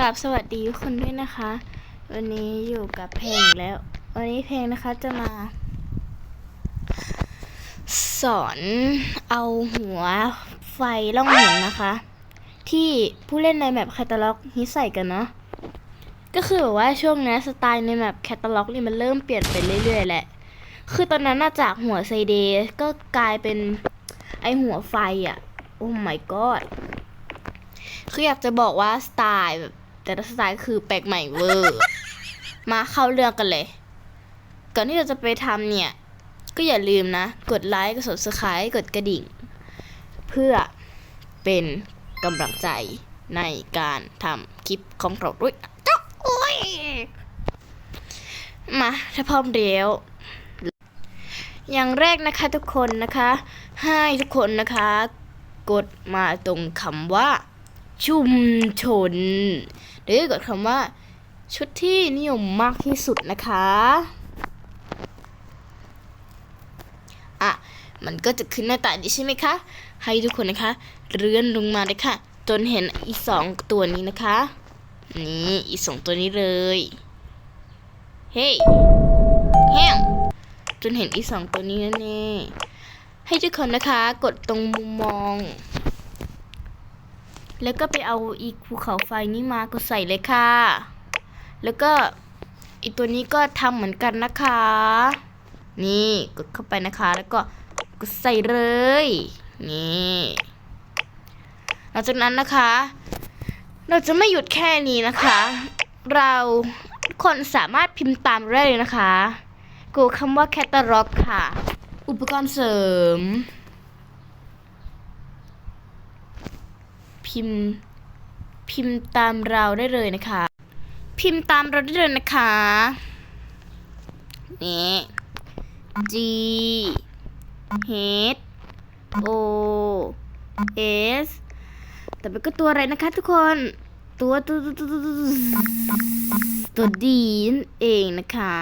กับสวัสดีทุกคนด้วยนะคะ วันนี้อยู่กับเพลงแล้ว วันนี้เพลงนะคะจะมา สอนเอาหัวไฟล่องหนนะคะ ที่ผู้เล่นในแมปแคตตาล็อกฮิตใส่กันเนาะก็คือแบบว่าช่วงนี้สไตล์ในแมปแคตตาล็อกนี่มันเริ่มเปลี่ยนไปเรื่อยๆแหละ คือตอนนั้นาจากหัวไซเดย์ก็กลายเป็นไอหัวไฟอะโอ้ my god คืออยากจะบอกว่าสไตล์แบบ แต่สไตล์คือแปลกใหม่เวอร์มาเข้าเรื่องกันเลย ก่อนที่เราจะไปทำเนี่ย ก็อย่าลืมนะ กดไลค์กด subscribe กดกระดิ่ง เพื่อเป็นกำลังใจในการทำคลิปของเราด้วยจ๊ะโอ้ยมาถ้าพร้อมแล้วอย่างแรกนะคะทุกคนนะคะ ให้ทุกคนนะคะ กดมาตรงคำว่า ชุมชน หรือกดคำว่า ชุดที่นิยมมากที่สุดนะคะอะมันก็จะขึ้นหน้าตาดีใช่ไหมคะ ให้ทุกคนนะคะ เลื่อนลงมาเลยค่ะ จนเห็นอีสองตัวนี้นะคะ นี่อีสองตัวนี้เลย เฮ้ยแฮมจนเห็นอีสองตัวนี้นั่นเองให้ทุกคนนะคะ กดตรงมุมมอง แล้วก็ไปเอาอีกภูเขาไฟนี้มากดใส่เลยค่ะ แล้วก็อีกตัวนี้ก็ทำเหมือนกันนะคะ นี่กดเข้าไปนะคะ แล้วก็กดใส่เลย นี่หลังจากนั้นนะคะ เราจะไม่หยุดแค่นี้นะคะ เราคนสามารถพิมพ์ตามได้เลยนะคะ กูคำว่าแคตตาล็อกค่ะ อุปกรณ์เสริม พิมพ์ พิมพ์ตามเราได้เลยนะคะ พิมพ์ตามเราได้เลยนะคะ นี่ G H O S แต่เป็นก็ตัวอะไรนะคะทุกคน ตัวตัวตัวตัวตัวตัวดีนั่นเองนะคะ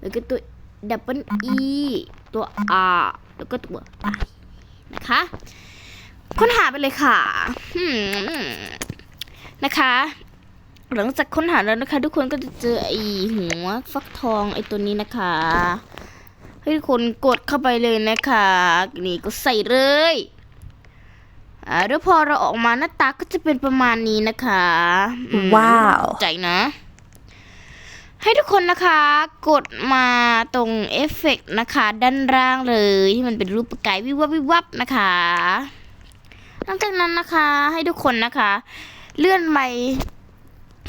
แล้วก็ตัว double E ตัว R แล้วก็ตัว I นะคะ ค้นหาไปเลยค่ะหืมนะคะ หลังจากค้นหาแล้วนะคะ ทุกคนก็จะเจอไอหัวฟักทองไอตัวนี้นะคะให้ทุกคนกดเข้าไปเลยนะคะ นี่ก็ใส่เลยอ่าแล้วพอเราออกมาหน้าตาก็จะเป็นประมาณนี้นะคะอืมว้าวใจนะ ให้ทุกคนนะคะ กดมาตรงเอฟเฟกต์นะคะ ด้านล่างเลยที่มันเป็นรูปประกายวิบวับวิบวับนะคะ หลังจากนั้นนะคะ ให้ทุกคนนะคะ เลื่อนไป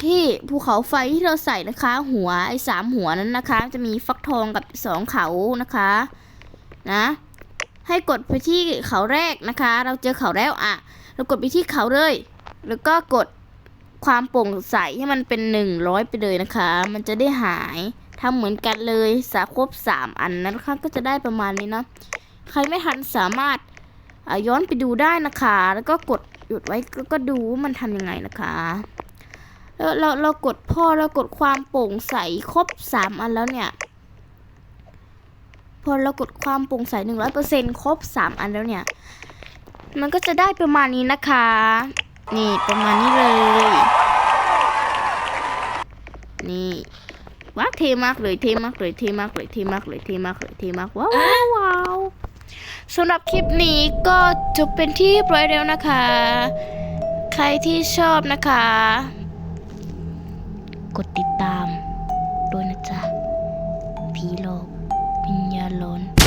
ที่ภูเขาไฟที่เราใส่นะคะ หัวไอ้สามหัวนั้นนะคะ จะมีฟักทองกับสองเขานะคะ นะ ให้กดไปที่เขาแรกนะคะ เราเจอเขาแล้วอะ เรากดไปที่เขาเลย แล้วก็กดความโปร่งใสให้มันเป็นหนึ่งร้อยไปเลยนะคะ มันจะได้หายทำเหมือนกันเลยสาครบสามอันนะคะก็จะได้ประมาณนี้เนาะใครไม่ทันสามารถ ย้อนไปดูได้นะคะ แล้วก็กดหยุดไว้แล้วก็ดูว่ามันทำยังไงนะคะแล้วเราเรากดพอเรากดความโปร่งใสครบสามอันแล้วเนี่ย พอเรากดความโปร่งใสหนึ่งร้อยเปอร์เซ็นครบสามอันแล้วเนี่ย มันก็จะได้ประมาณนี้นะคะ นี่ประมาณนี้เลย นี่ว้าวเท่มากเลยเท่มากเลยเท่มากเลยเท่มากเลยเท่มากเลยเท่มากว้าวว้าวว้าว สำหรับคลิปนี้ก็จบเป็นที่ปรียบร้อยแล้วนะคะ ใครที่ชอบนะคะ กดติดตามด้วยนะจ๊ะผีโลกวิญญาณหลอน